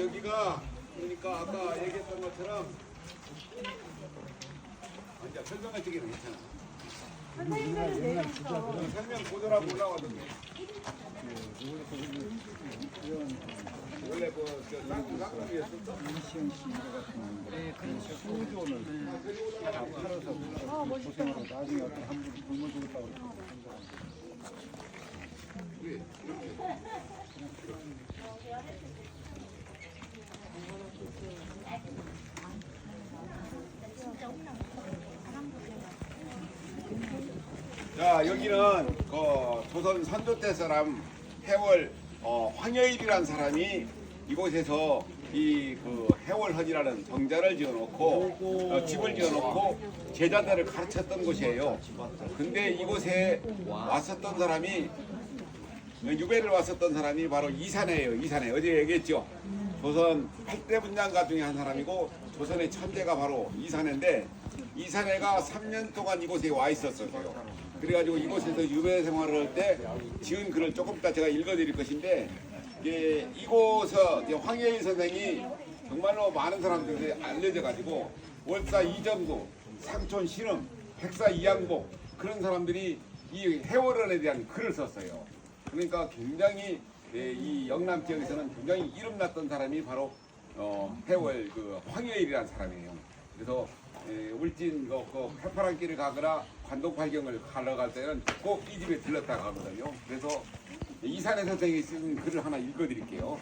여기가 그러니까 아까 얘기했던 것처럼 이제 설명할 적이 괜찮아. 선생님들은 내려오셔. 설명 보더라고 올라가던데. 원래 쌍둥이였었어. 이시영 씨 같은 그런 수조를 다 팔아서 아 멋있다. 고생하고 나중에 어떤 한 분이 굶어 죽었다고 한 사람. 자 여기는 그 조선 선조 때 사람 해월 어, 황여일이라는 사람이 이곳에서 이 그 해월헌이라는 정자를 지어놓고 어, 집을 지어놓고 제자들을 가르쳤던 곳이에요. 근데 이곳에 왔었던 사람이 유배를 왔었던 사람이 바로 이산해예요. 이산해 어제 얘기했죠. 조선 8대 분장가 중에 한 사람이고 조선의 천재가 바로 이산해인데 이산해가 3년 동안 이곳에 와 있었어요. 그래가지고 이곳에서 유배 생활을 할 때 지은 글을 조금 이따 제가 읽어드릴 것인데 이게 이곳서 황예일 선생이 정말로 많은 사람들이 알려져가지고 월사 이정도, 상촌 신음, 백사 이양복 그런 사람들이 이 해월원에 대한 글을 썼어요. 그러니까 굉장히 예, 이 영남 지역에서는 굉장히 이름 났던 사람이 바로 어, 해월 그 황여일이라는 사람이에요. 그래서 예, 울진 그, 그 해파란 길을 가거나 관동팔경을 가러 갈 때는 꼭 이 집에 들렀다 가거든요. 그래서 이산해 선생이 쓴 글을 하나 읽어드릴게요.